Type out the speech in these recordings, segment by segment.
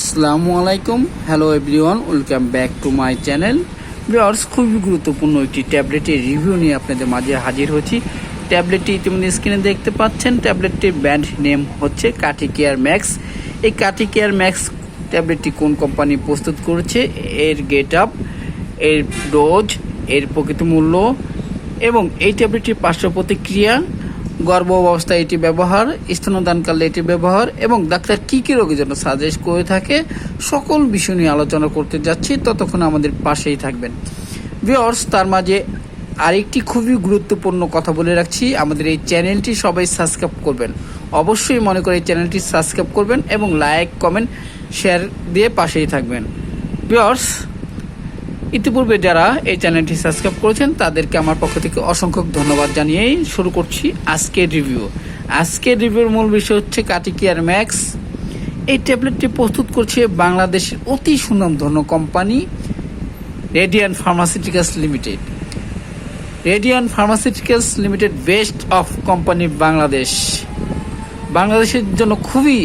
আসসালামু আলাইকুম। Hello everyone welcome back to my channel viewers খুবই গুরুত্বপূর্ণ একটি ট্যাবলেটের রিভিউ নিয়ে আপনাদের মাঝে হাজির হচ্ছি। ট্যাবলেটটি ইতিমধ্যে স্ক্রিনে দেখতে পাচ্ছেন। ট্যাবলেটটির ব্র্যান্ড নেম হচ্ছে কাটি কেয়ার ম্যাক্স এই কাটি কেয়ার ম্যাক্স ট্যাবলেটটি কোন কোম্পানি প্রস্তুত করেছে? এর গেট আপ এর ডোজ এর প্রকৃত মূল্য এবং এই ট্যাবলেটটির পার্শ্ব প্রতিক্রিয়া গর্ভ অবস্থায় এটি ব্যবহার, স্তনদানকালে এটি ব্যবহার, এবং ডাক্তার কী কী রোগের জন্য সাজেস্ট করে থাকে, সকল বিষয় নিয়ে আলোচনা করতে যাচ্ছি। ততক্ষণ আমাদের পাশেই থাকবেন। ভিওর্স তার মাঝে আরেকটি খুবই গুরুত্বপূর্ণ কথা বলে রাখছি। আমাদের এই চ্যানেলটি সবাই সাবস্ক্রাইব করবেন। অবশ্যই মনে করে এই চ্যানেলটি সাবস্ক্রাইব করবেন এবং লাইক কমেন্ট শেয়ার দিয়ে পাশেই থাকবেন। ভিওর্স ইতিপূর্বে যারা এই চ্যানেলটি সাবস্ক্রাইব করেছেন, তাদেরকে আমার পক্ষ থেকে অসংখ্য ধন্যবাদ জানিয়েই শুরু করছি আজকের রিভিউ। আজকের রিভিউর মূল বিষয় হচ্ছে কাটিকিয়ার ম্যাক্স এই ট্যাবলেটটি প্রস্তুত করছে বাংলাদেশের অতি সুনামধন্য company Radiant pharmaceuticals limited Radiant pharmaceuticals limited best of company Bangladesh বাংলাদেশের জন্য খুবই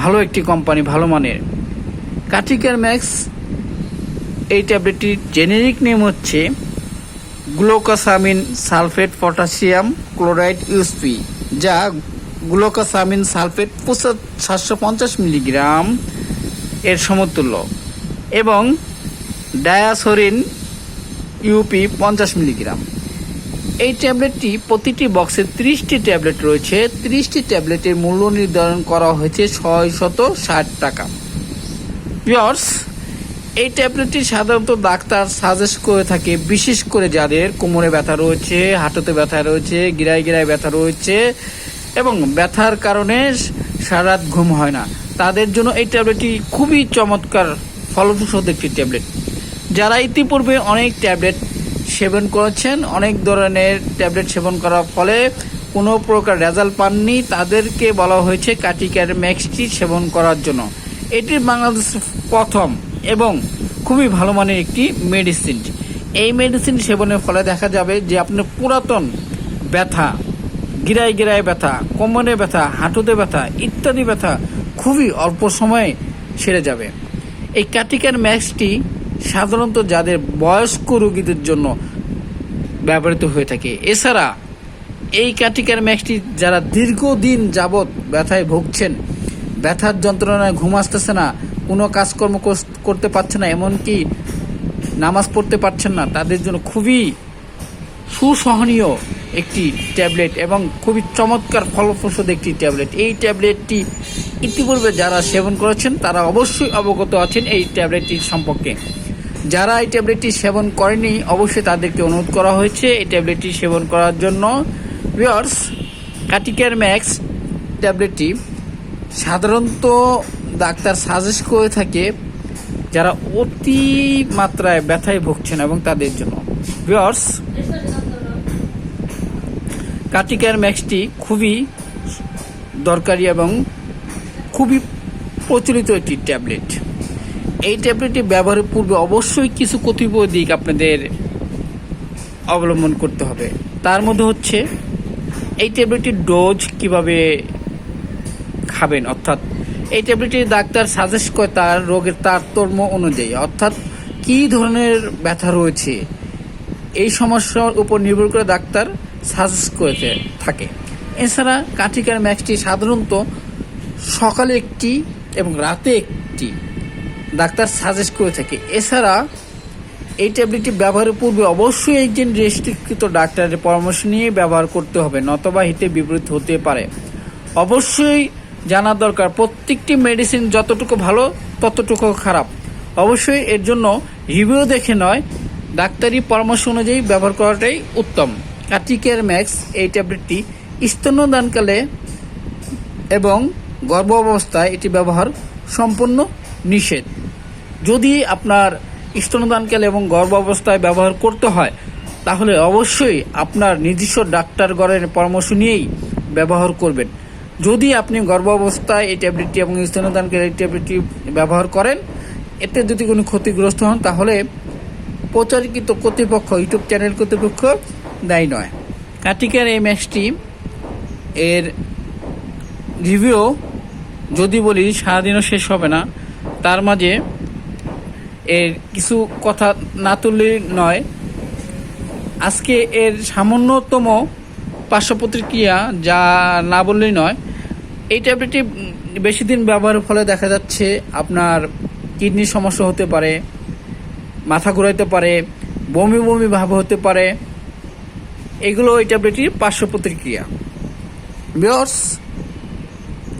ভালো একটি কোম্পানি, ভালো মানের। কাটিকার ম্যাক্স এই ট্যাবলেটটির জেনেরিক নেম হচ্ছে glucosamine sulphate potassium chloride USP যা গ্লুকোসামিন সালফেট সাতশো পঞ্চাশ মিলিগ্রাম এর সমতুল্য, এবং ডায়াসোরিন ইউপি পঞ্চাশ মিলিগ্রাম। এই ট্যাবলেটটি প্রতিটি বক্সে ত্রিশটি ট্যাবলেট রয়েছে। ত্রিশটি ট্যাবলেটের মূল্য নির্ধারণ করা হয়েছে ছয় শত ষাট টাকা। পিয়ার্স এই ট্যাবলেটটি সাধারণত ডাক্তার সাজেস্ট করে থাকে, বিশেষ করে যাদের কোমরে ব্যথা রয়েছে, হাঁটুতে ব্যথা রয়েছে, গিরায় গিরায় ব্যথা রয়েছে এবং ব্যথার কারণে সারাত ঘুম হয় না। তাদের জন্য এই ট্যাবলেটটি খুবই চমৎকার, ফলপ্রসূ একটি ট্যাবলেট। যারা ইতিপূর্বে অনেক ট্যাবলেট সেবন করেছেন, অনেক ধরনের ট্যাবলেট সেবন করার ফলে কোনো প্রকার রেজাল্ট পাননি, তাদেরকে বলা হয়েছে কাটিকার ম্যাক্সটি সেবন করার জন্য। এটি বাংলাদেশ প্রথম এবং খুবই ভালো মানের একটি মেডিসিন এই মেডিসিন সেবনের ফলে দেখা যাবে যে আপনার পুরাতন ব্যথা, গিরায় গিরায় ব্যথা, কোমরে ব্যথা, হাঁটুতে ব্যথা ইত্যাদি ব্যথা খুবই অল্প সময়ে সেরে যাবে। এই ক্যাটিকার ম্যাক্সটি সাধারণত যাদের বয়স্ক রোগীদের জন্য ব্যবহৃত হয়ে থাকে। এছাড়া এই ক্যাটিকার ম্যাক্সটি যারা দীর্ঘদিন যাবৎ ব্যথায় ভুগছেন, ব্যথার যন্ত্রণায় ঘুম আসতেছে না কোনো কাজকর্ম করতে পারছে না, এমনকি নামাজ পড়তে পারছেন না, তাদের জন্য খুবই সুসহনীয় একটি ট্যাবলেট এবং খুবই চমৎকার ফলপ্রসূ একটি ট্যাবলেট। এই ট্যাবলেটটি ইতিপূর্বে যারা সেবন করেছেন, তারা অবশ্যই অবগত আছেন এই ট্যাবলেটটির সম্পর্কে। যারা এই ট্যাবলেটটি সেবন করেনি, অবশ্যই তাদেরকে অনুরোধ করা হয়েছে এই ট্যাবলেটটি সেবন করার জন্য। ভিওর্স কাটিকেয়ার ম্যাক্স ট্যাবলেটটি সাধারণত ডাক্তার সাজেস্ট করে থাকে যারা অতি মাত্রায় ব্যথায় ভুগছেন এবং তাদের জন্য। ভিওর্স কাটিকার ম্যাক্সটি খুবই দরকারি এবং খুবই প্রচলিত একটি ট্যাবলেট এই ট্যাবলেটটি ব্যবহারের পূর্বে অবশ্যই কিছু কতিপয় দিক আপনাদের অবলম্বন করতে হবে। তার মধ্যে হচ্ছে, এই ট্যাবলেটটির ডোজ কীভাবে খাবেন? অর্থাৎ এই ট্যাবলেটটি ডাক্তার সাজেস্ট করে তার রোগের তারতম্য অনুযায়ী, অর্থাৎ কী ধরনের ব্যথা রয়েছে, এই সমস্যার উপর নির্ভর করে ডাক্তার সাজেস্ট করে থাকে। এছাড়া কাঠিকার ম্যাক্সটি সাধারণত সকালে একটি এবং রাতে একটি ডাক্তার সাজেস্ট করে থাকে। এছাড়া এই ট্যাবলেটটি ব্যবহারের পূর্বে অবশ্যই একজন রেজিস্ট্রিকৃত ডাক্তারের পরামর্শ নিয়ে ব্যবহার করতে হবে, নতবা হিতে বিপরীত হতে পারে। অবশ্যই জানা দরকার। প্রত্যেকটি মেডিসিন যতটুকু ভালো, ততটুকু খারাপ। অবশ্যই এর জন্য রিভিউ দেখে নয়, ডাক্তারি পরামর্শ অনুযায়ী ব্যবহার করাটাই উত্তম। কার্টিকেয়ার ম্যাক্স এই ট্যাবলেটটি স্তন্যদানকালে এবং গর্ভ অবস্থায় এটি ব্যবহার সম্পূর্ণ নিষেধ। যদি আপনার স্তনদানকালে এবং গর্ভ অবস্থায় ব্যবহার করতে হয়, তাহলে অবশ্যই আপনার নিজস্ব ডাক্তারগণের পরামর্শ নিয়েই ব্যবহার করবেন। যদি আপনি গর্ভাবস্থায় এই ট্যাবলেটটি এবং স্তনদানকালে এই ট্যাবলেটটি ব্যবহার করেন, এতে যদি কোনো ক্ষতিগ্রস্ত হন, তাহলে প্রচারিত কর্তৃপক্ষ, ইউটিউব চ্যানেল কর্তৃপক্ষ দায়ী নয়। কার্তিকের এই ম্যাচটি, এর রিভিউ যদি বলি, সারাদিনও শেষ হবে না। তার মাঝে এর কিছু কথা না তুললেই নয়। আজকে এর সামান্যতম পার্শ্ব প্রতিক্রিয়া যা না বললেই নয় এই ট্যাবলেটটি বেশি দিন ব্যবহারের ফলে দেখা যাচ্ছে আপনার কিডনির সমস্যা হতে পারে, মাথা ঘুরাইতে পারে, বমি বমি ভাব হতে পারে। এগুলো এই ট্যাবলেটটির পার্শ্ব প্রতিক্রিয়া। বিয়র্স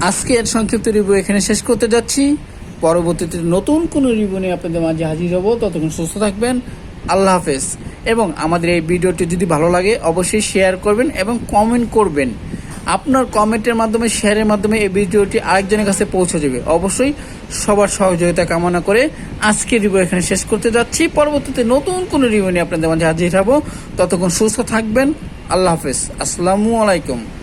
আজকের সংক্ষিপ্ত রিভিউ এখানে শেষ করতে যাচ্ছি। পরবর্তীতে নতুন কোনো রিভিউ নিয়ে আপনাদের মাঝে হাজির হব। ততক্ষণ সুস্থ থাকবেন। আল্লাহ হাফেজ। এবং আমাদের এই ভিডিওটি যদি ভালো লাগে, অবশ্যই শেয়ার করবেন এবং কমেন্ট করবেন। আপনার কমেন্টের মাধ্যমে, শেয়ারের মাধ্যমে এই ভিডিওটি আরেকজনের কাছে পৌঁছে যাবে। অবশ্যই সবার সহযোগিতা কামনা করে আজকে রিভিউ এখানে শেষ করতে যাচ্ছি। পরবর্তীতে নতুন কোনো রিভিউ নিয়ে আপনাদের মাঝে হাজির হব। ততক্ষণ সুস্থ থাকবেন। আল্লাহ হাফেজ। আসসালামু আলাইকুম।